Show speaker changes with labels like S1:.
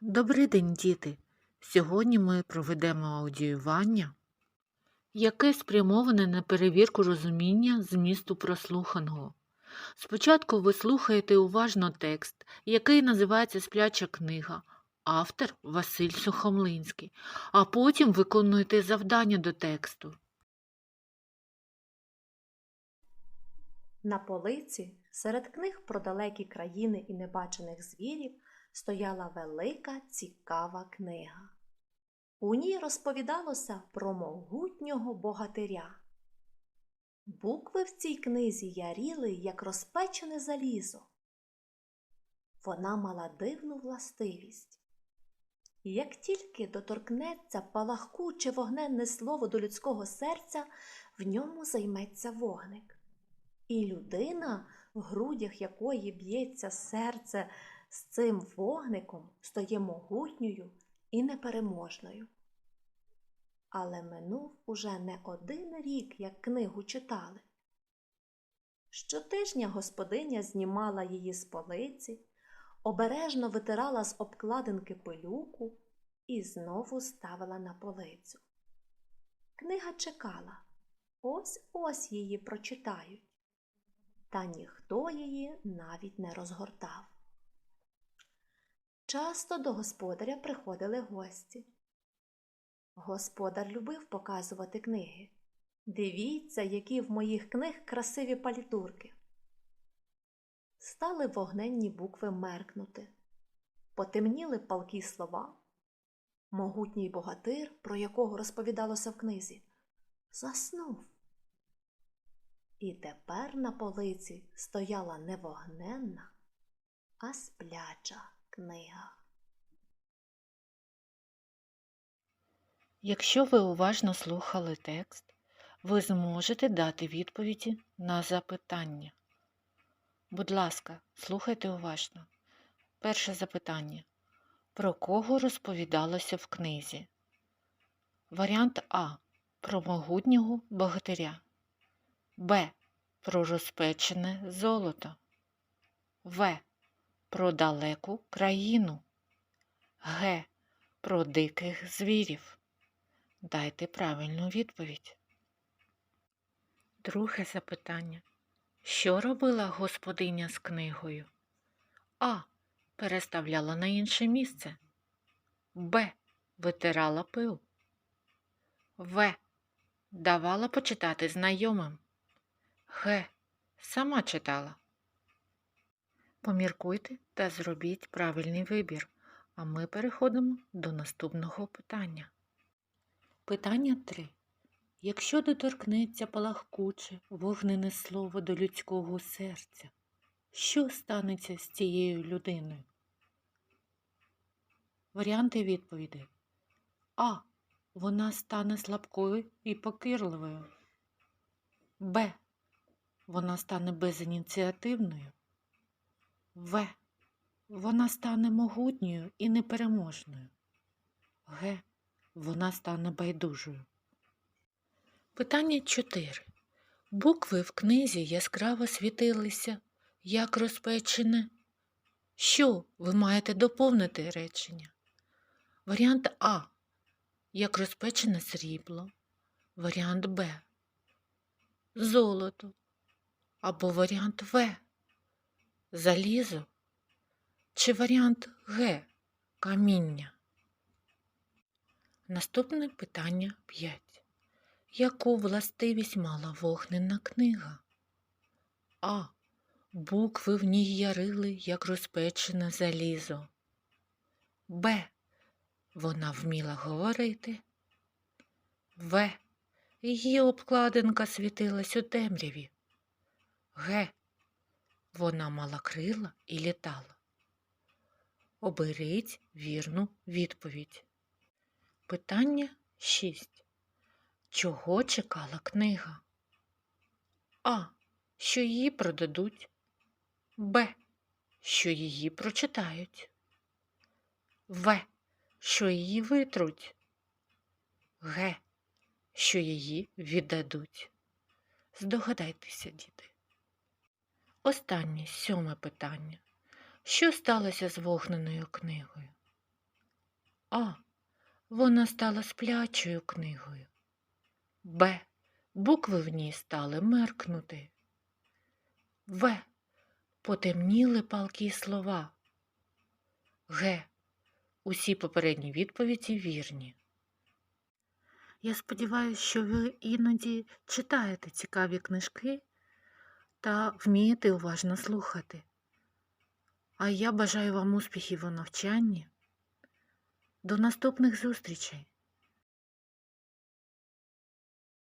S1: Добрий день, діти! Сьогодні ми проведемо аудіювання, яке спрямоване на перевірку розуміння змісту прослуханого. Спочатку ви слухаєте уважно текст, який називається Спляча книга, автор Василь Сухомлинський, а потім виконуєте завдання до тексту.
S2: На полиці серед книг про далекі країни і небачених звірів стояла велика цікава книга. У ній розповідалося про могутнього богатиря. Букви в цій книзі яріли, як розпечене залізо. Вона мала дивну властивість. Як тільки доторкнеться палахкуче вогненне слово до людського серця, в ньому займеться вогник. І людина, в грудях якої б'ється серце з цим вогником, стає могутньою і непереможною. Але минув уже не один рік, як книгу читали. Щотижня господиня знімала її з полиці, обережно витирала з обкладинки пилюку і знову ставила на полицю. Книга чекала, ось ось її прочитають та ніхто її навіть не розгортав. Часто до господаря приходили гості. Господар любив показувати книги. Дивіться, які в моїх книг красиві палітурки. Стали вогненні букви меркнути, потемніли палкі слова. Могутній богатир, про якого розповідалося в книзі, заснув. І тепер на полиці стояла не вогненна, а спляча книга.
S1: Якщо ви уважно слухали текст, ви зможете дати відповіді на запитання. Будь ласка, слухайте уважно. Перше запитання. Про кого розповідалося в книзі? Варіант А. Про могутнього богатиря. Б. Про розпечене золото. В. Про далеку країну. Г. Про диких звірів. Дайте правильну відповідь. Друге запитання. Що робила господиня з книгою? А. Переставляла на інше місце. Б. Витирала пил. В. Давала почитати знайомим. Г. Сама читала. Поміркуйте та зробіть правильний вибір, а ми переходимо до наступного питання. Питання 3. Якщо доторкнеться палахкуче вогнене слово до людського серця, що станеться з цією людиною? Варіанти відповідей. А. Вона стане слабкою і покірливою. Б. Вона стане безініціативною. В. Вона стане могутньою і непереможною. Г. Вона стане байдужою. Питання 4. Букви в книзі яскраво світилися, як розпечене. Що ви маєте доповнити речення? Варіант А. Як розпечене срібло. Варіант Б. Золото. Або варіант В. Залізо. Чи варіант Г. Каміння. Наступне питання 5. Яку властивість мала вогнена книга? А. Букви в ній ярили, як розпечене залізо. Б. Вона вміла говорити. В. Її обкладинка світилась у темряві. Г. Вона мала крила і літала. Оберіть вірну відповідь. Питання 6. Чого чекала книга? А. Що її продадуть. Б. Що її прочитають. В. Що її витруть. Г. Що її віддадуть. Здогадайтеся, діти. Останнє сьоме питання. Що сталося з вогненою книгою? А. Вона стала сплячою книгою. Б. Букви в ній стали меркнути. В. Потемніли палкі слова. Г. Усі попередні відповіді вірні. Я сподіваюся, що ви іноді читаєте цікаві книжки та вмієте уважно слухати. А я бажаю вам успіхів у навчанні. До наступних зустрічей!